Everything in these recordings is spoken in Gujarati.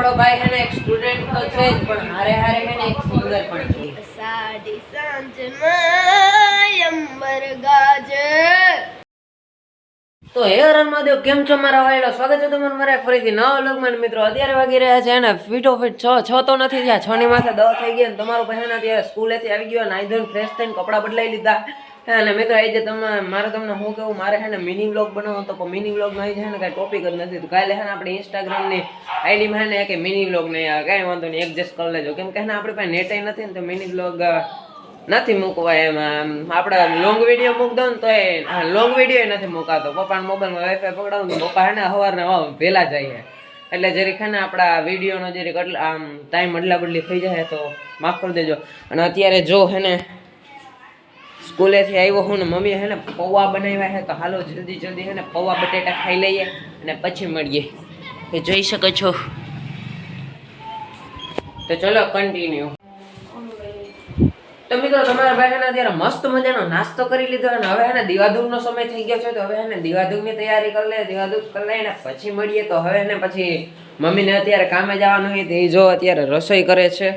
આપણો ભાઈ હે ને એક સ્ટુડન્ટ તો છે જ પણ હારે હારે હે ને એક સિંગર પણ છે. સાડી સાંજમાં અંબર ગાજે. તો હે મહાદેવ કેમ છો મારા વાયડો? સ્વાગત છે તમારું મારા એક ફરીથી નવા લોકમાં મિત્રો અત્યારે વાગી રહ્યા છે અને ફીટો ફીટ છ છ તો નથી થયા છ ની માથે દસ થઈ ગયા તમારું તમારો ભાઈ અત્યારે સ્કૂલેથી આવી ગયો નાઈ ધોઈને ફ્રેશ થઈને કપડાં બદલાઈ લીધા. અને મિત્રો એ જે તમે, મારે તમને શું કહું મારે છે ને મિની વ્લોગ બનાવવો તો મિની વ્લોગમાં છે ને કાંઈ ટોપિક જ નથી. તો કાલે છે ને આપણે ઇન્સ્ટાગ્રામની આઈડીમાં છે ને કે મિની વ્લોગ નહીં આવે કાંઈ વાંધો નહીં એડજસ્ટ કરી લેજો. કેમ કે આપણી પાસે નેટ નથી ને, તો મિની વ્લોગ નથી મૂકવા એમાં. આપણે લોંગ વીડિયો મૂક દઉં તો એ લોંગ વીડિયો નથી મૂકાતો. પપ્પાના મોબાઈલમાં વાઈફાઈ પકડાવું તો પપ્પા છે ને સવારને વહેલા જઈએ એટલે જરીક છે ને આપણા વિડીયોનો જરીક આમ ટાઈમ અડલા બદલી થઈ જાય તો માફ કરી દેજો. અને અત્યારે જો હે ને સ્કૂલેથી આવ્યો હું ને મમ્મી હે ને પૌવા બનાવ્યા છે, તો હાલો જલ્દી જલ્દી હે ને પૌવા બટેટા ખાઈ લઈએ અને પછી મળીએ. એ જોઈ શકો છો. તો ચલો કન્ટિન્યુ તો મિત્રો તમારા ભાઈ હે અત્યારે મસ્ત મજાનો નાસ્તો કરી લીધો અને હવે હેને દિવાદૂરનો સમય થઈ ગયો છે, તો હવે એને દિવાદૂરની તૈયારી કરી લે દિવાદૂર કરી લઈને પછી મળીએ. તો હવે ને પછી મમ્મીને અત્યારે કામે જવાનું હોય તો એ જો અત્યારે રસોઈ કરે છે.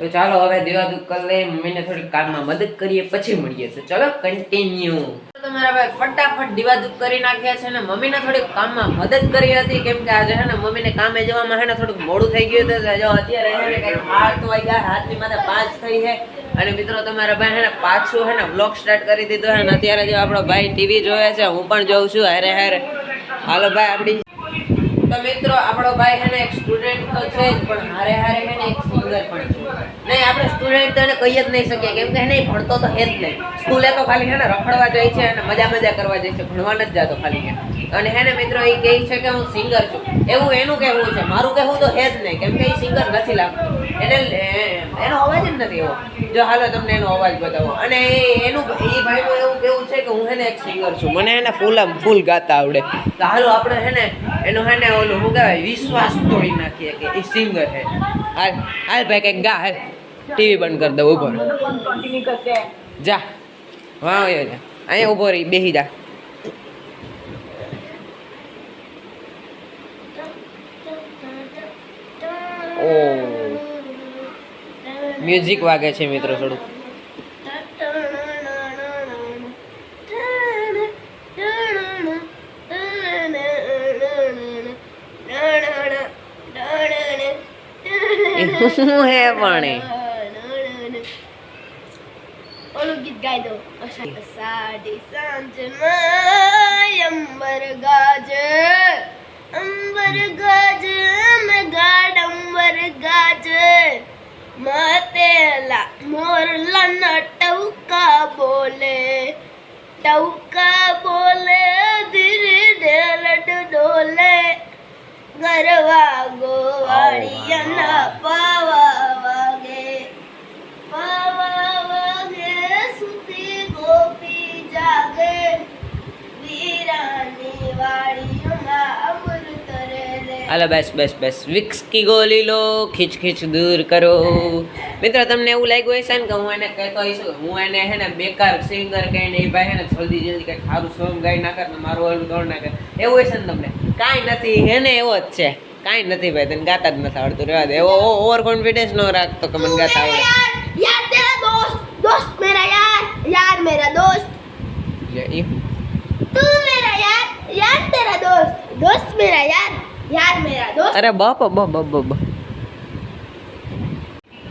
તો ચાલો હવે દિવાદૂર કરી લઈએ મમ્મીને થોડીક કામમાં મદદ કરીએ, પછી મળીએ. તો ચલો કન્ટિન્યુ તમારા ભાઈ ફટાફટ દિવાદૂર કરી નાખ્યા છે ને મમ્મીને થોડીક કામમાં મદદ કરી હતી, કેમ કે આજે હે ને મમ્મીને કામે જવામાં હે ને થોડુંક મોડું થઈ ગયું હતું તો અત્યારે હે ને કંઈક હાથ વાગ્યા હાથની માથે પાંચ થઈ છે. અને મિત્રો, તમારા ભાઈ હે ને પાછું હે ને બ્લોગ સ્ટાર્ટ કરી દીધો હે ને અત્યારે જો આપણો ભાઈ ટીવી જોવે છે, હું પણ જોઉં છું, હારે હારે. હાલો ભાઈ, આપણી તો મિત્રો, આપણો ભાઈ હે ને એક સ્ટુડન્ટ તો છે જ, પણ હારે હારે હે ને એક સિંગર પણ છે. નહીં, આપણે સ્ટુડન્ટ તો એને કહી જ નહીં શકીએ, કેમ કે હે ને ઈ ભણતો તો હે જ નહીં. સ્કૂલે તો ખાલી હે ને રખડવા જાય છે અને મજા મજા કરવા જાય છે, ભણવા નથી જતો ખાલી હે અને હે ને મિત્રો, એ કહે છે કે હું સિંગર છું. એવું એનું કહેવું છે, મારું કહેવું તો હે જ નહીં, કેમ કે એ સિંગર નથી લાગતું. એને, એનો અવાજ જ નથી એવો. જો હાલો તમને એનો અવાજ બતાવો. અને એનું એ ભાઈનું એવું કેવું છે કે હું હે ને એક સિંગર છું. મને એને ફૂલ આમ ફૂલ ગાતા આવડે. તો હાલો આપણે હે ને, એનું હે ને ઓલું શું કહેવાય, વિશ્વાસ તોડી નાખીએ કે એ સિંગર છે હાલ હાલ ભાઈ કંઈક ગા, હાલ. ટીવી બંધ કરી દઉં ઊભો જા. વાહ અહીંયા ઊભો રહી બેસી જા. ઓ. મ્યુઝિક વાગે છે મિત્રો થોડું ગીત ગાઈ દો. સાડી સાંજમાં અંબર ગાજ. અંબર ગાજ મેં ગાડ અંબર ગાજ. માતેલા મોરલા ના ટવકા બોલે ટવકા બોલે ધીરે ઢેલડ ડોલે ગરવા ગોવાળિયાના પાવા વાગે પાવા વાગે સુતી ગોપી જાગે વીરાની વાડીઓમાં અમૃત રેલે હાલો બસ બસ બસ વિક્સ કી ગોલી લો ખીચ ખીચ દૂર કરો મિત્રો તમને એવું લાગ્યું હશે ને કે હું એને કહેતો હશું હું એને હે ને બેકાર સિંગર કહીને એ ભાઈ હે ને જલ્દી જલ્દી કંઈક સારું સોંગ ગાઈ નાખે ને મારું હળવું દોડ નાખે. એવું હશે ને તમને? કાંઈ નથી હે ને એવો જ છે. કાંઈ નથી ભાઈ તને ગાતા જ નથી આવડતું રહેવા દે. એવો ઓવર કોન્ફિડન્સ ન રાખતો કે મને ગાતા આવડે. યાર તેરા દોસ્ત દોસ્ત મેરા યાર યાર મેરા દોસ્ત. લે ઈ તું મેરા યાર યાર તેરા દોસ્ત દોસ્ત મેરા યાર યાર મેરા દોસ્ત. અરે બાપ બાપ બાપ બાપ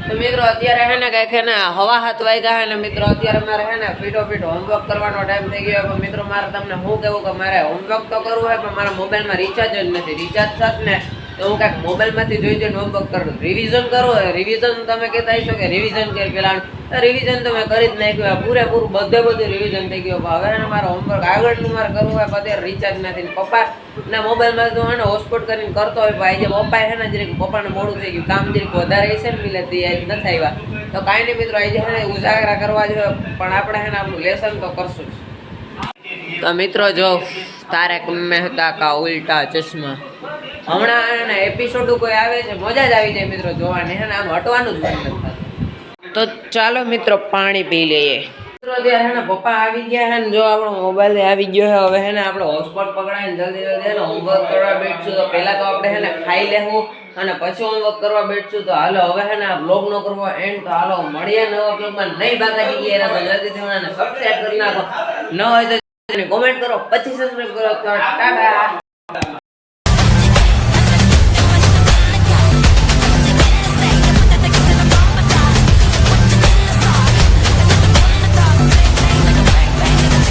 તો મિત્રો, અત્યારે હે ને કંઈક હે ને હવા હાથ વાગ્યા હે ને મિત્રો, અત્યારે મારે હે ને ફીટો ફીટ હોમવર્ક કરવાનો ટાઈમ થઈ ગયો પણ મિત્રો, મારે તમને હું કહેવું કે મારે હોમવર્ક તો કરવું હોય, પણ મારા મોબાઈલમાં રિચાર્જ જ નથી. રિચાર્જ સાથે ને તો હું કાંઈક મોબાઈલમાંથી જોઈ જોઈને હોમવર્ક કરું. રિવિઝન કરો રિવિઝન તમે કહેતા હશો કે રિવિઝન કરી પેલા રિવિઝન તો મેં કરી જ નાખ્યું પૂરેપૂરું બધે બધું રિવિઝન થઈ ગયું. હવે મારો હોમવર્ક આગળનું મારે કરવું હોય પણ રિચાર્જ નથી પપ્પા ના મોબાઈલમાં તો એને ને હોટસ્પોટ કરીને કરતો હોય ભાઈ જે પપ્પા છે ને જરીક પપ્પાને મોડું થઈ ગયું, કામ જરીક વધારે હશે ને મિલતી આજ નથી આવ્યા. તો કાંઈ નહીં મિત્રો, આજે છે ને ઉજાગરા કરવા જોઈએ પણ આપણે છે ને આપણું લેસન તો કરશું જ. તો મિત્રો જો તારક મહેતા કા ઉલ્ટા ચશ્મા? હમણાં એપિસોડ કોઈ આવે છે, મજા જ આવી જાય મિત્રો જોવાની, હે ને? આમ હટવાનું જ તો ચાલો મિત્રો, પાણી પી લઈએ. મિત્રો અત્યારે, હે ને, પપ્પા આવી ગયા હે ને, જો આપણો મોબાઈલ આવી ગયો હે હવે, હે ને, આપણે હોટસ્પોટ પકડાય ને જલ્દી જલ્દી, હે ને હોમવર્ક કરવા બેઠશું, તો પહેલા તો આપણે, હે ને, ખાઈ લેવું, અને પછી હોમવર્ક કરવા બેઠશું, તો હાલો, હવે, હે ને, આ બ્લોગ નો કરવો એન્ડ તો હાલો, મળીએ નવા બ્લોગમાં નહીં બાકાજી ગયા તો જલ્દીથી મને સબસ્ક્રાઇબ કરી નાખો. ન હોય તો કોમેન્ટ કરો, પછી સબસ્ક્રાઇબ કરો. તો ટાટા.